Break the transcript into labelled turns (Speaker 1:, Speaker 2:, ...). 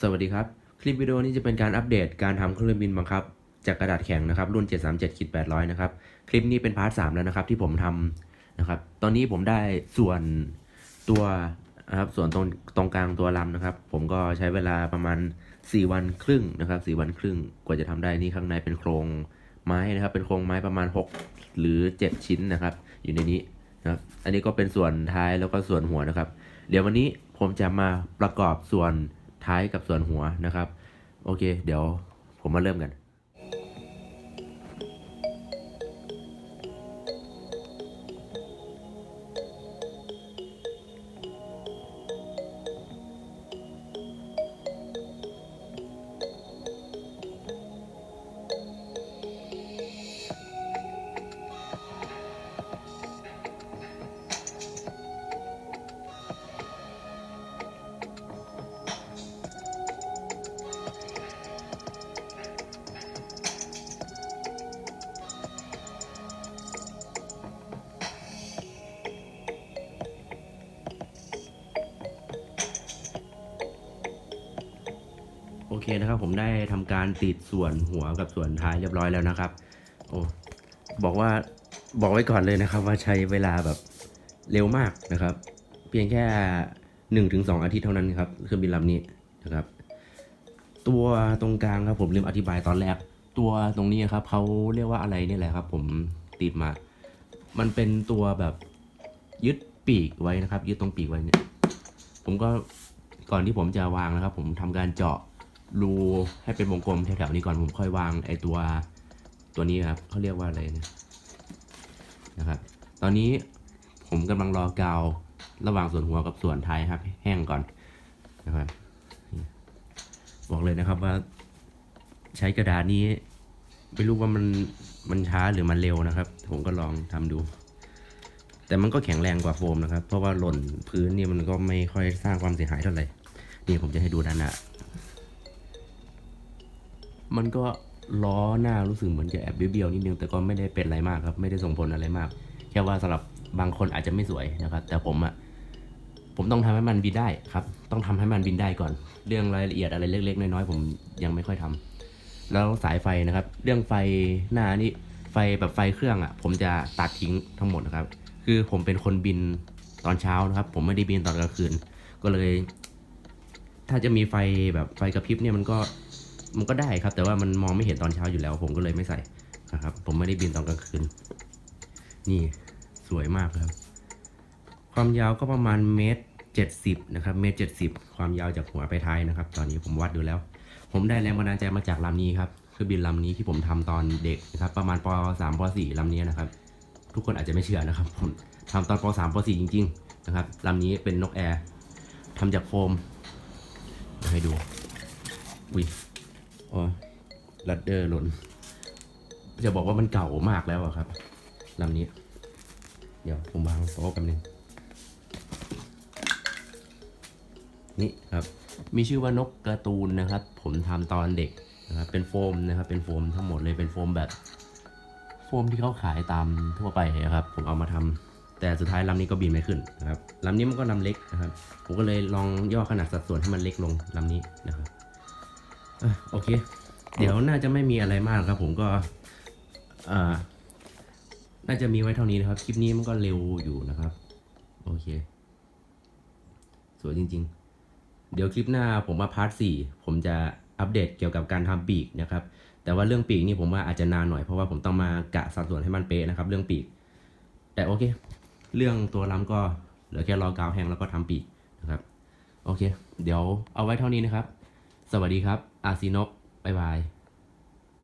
Speaker 1: สวัสดีครับ คลิปวิดีโอนี้จะเป็นการอัปเดตการทำเครื่องบินบังคับ จากกระดาษแข็งนะครับ รุ่น 737ขีด800 นะครับ คลิปนี้เป็นพาร์ท 3 แล้วนะครับ ที่ผมทำนะครับ ตอนนี้ผมได้ส่วนตัวนะครับส่วนตรงตรงกลางตัวลำนะครับ ผมก็ใช้เวลาประมาณ 4 วันครึ่งนะครับ4วันครึ่งกว่าจะทำได้นี่ข้างในเป็นโครงไม้นะครับ เป็นโครงไม้ประมาณ 6 หรือ 7 ชิ้นนะครับ อยู่ในนี้นะครับอันนี้ก็เป็นส่วนท้ายแล้วก็ส่วนหัวนะครับ เดี๋ยววันนี้ผมจะมาประกอบส่วน ท้ายกับส่วนหัวนะครับ โอเค เดี๋ยวผมมาเริ่มกัน เคนะครับ ผมได้ทำการติดส่วนหัวกับส่วนท้ายเรียบร้อยแล้วนะครับ โอ้บอกว่าบอกไว้ก่อนเลยนะครับ ว่าใช้เวลาแบบเร็วมากนะครับ เพียงแค่หนึ่งถึงสองอาทิตย์เท่านั้นครับเครื่องบินลำนี้นะครับ ตัวตรงกลางครับผมลืมอธิบายตอนแรก ตัวตรงนี้ครับเขาเรียกว่าอะไรนี่แหละครับ ผมติดมา มันเป็นตัวแบบยึดปีกไว้นะครับ ยึดตรงปีกไว้เนี่ย ผมก็ก่อนที่ผมจะวางนะครับ ผมทำการเจาะ รูให้เป็นวงกลมแถวๆนี้ก่อนผมค่อยวางไอตัวตัวนี้ครับเขาเรียกว่าอะไรนะนะครับ ตอนนี้ผมกำลังรอกาวระหว่างส่วนหัวกับส่วนท้ายครับ แห้งก่อนนะครับบอกเลยนะครับว่า ใช้กระดาษนี้ไม่รู้ว่ามันมันช้าหรือมันเร็วนะครับ ผมก็ลองทำดู แต่มันก็แข็งแรงกว่าโฟมนะครับ เพราะว่าหล่นพื้นนี่มันก็ไม่ค่อยสร้างความเสียหายเท่าไหร่นี่ผมจะให้ดูด้านหน้า มันก็ล้อหน้ารู้สึกเหมือนจะแอบเบี้ยวๆนิดนึงแต่ก็ไม่ได้เป็นอะไรมากครับ ไม่ได้ส่งผลอะไรมาก แค่ว่าสำหรับบางคนอาจจะไม่สวยนะครับ แต่ผมอะผมต้องทำให้มันบินได้ครับ ต้องทำให้มันบินได้ก่อน เรื่องรายละเอียดอะไรเล็กๆน้อยๆผมยังไม่ค่อยทำแล้วสายไฟนะครับ เรื่องไฟหน้านี่ไฟแบบไฟเครื่องอะผมจะตัดทิ้งทั้งหมดนะครับ คือผมเป็นคนบินตอนเช้านะครับ ผมไม่ได้บินตอนกลางคืน ก็เลย ถ้าจะมีไฟแบบไฟกระพริบเนี่ยมันก็ มันก็ได้ครับ แต่ว่ามันมองไม่เห็นตอนเช้าอยู่แล้ว ผมก็เลยไม่ใส่นะครับ ผมไม่ได้บินตอนกลางคืน นี่สวยมากครับ ความยาวก็ประมาณเมตรเจ็ดสิบนะครับ เมตรเจ็ดสิบความยาวจากหัวไปท้ายนะครับ ตอนนี้ผมวัดดูแล้ว ผมได้แรงบันดาลใจมาจากลำนี้ครับคือบินลำนี้ที่ผมทำตอนเด็กนะครับ ประมาณปสามปสี่ลำนี้นะครับ ทุกคนอาจจะไม่เชื่อนะครับ ผมทำตอนปสามปสี่จริง ๆ นะครับลำนี้เป็นนกแอร์ทำจากโฟมให้ดูอุ้ย โอ๋อลัดเดอร์หล่น จะบอกว่ามันเก่ามากแล้วอะครับลำนี้ เดี๋ยวผมวางโต๊ะกันหนึ่งนี่ครับ มีชื่อว่านกการ์ตูนนะครับ ผมทำตอนเด็กนะครับ เป็นโฟมนะครับ เป็นโฟมทั้งหมดเลย เป็นโฟมแบบ โฟมที่เขาขายตามทั่วไปนะครับ ผมเอามาทำแต่สุดท้ายลำนี้ก็บินไม่ขึ้นนะครับลำนี้มันก็ลำเล็กนะครับ ผมก็เลยลองย่อขนาดสัดส่วนให้มันเล็กลงลำนี้นะครับ อะโอเค เดี๋ยวน่าจะไม่มีอะไรมากครับ ผมก็อ่าน่าจะมีไว้เท่านี้นะครับ คลิปนี้มันก็เร็วอยู่นะครับ โอเค สวยจริง ๆ เดี๋ยวคลิปหน้าผมมาพาร์ทสี่ผมจะอัปเดตเกี่ยวกับการทำปีกนะครับ แต่ว่าเรื่องปีกนี่ผมว่าอาจจะนานหน่อยเพราะว่าผมต้องมากะสัดส่วนให้มันเป๊ะนะครับ เรื่องปีก แต่โอเค เรื่องตัวลำก็เหลือแค่รอกาวแห้งแล้วก็ทำปีกนะครับ โอเค เดี๋ยวเอาไว้เท่านี้นะครับ สวัสดีครับอาซีนกบายบาย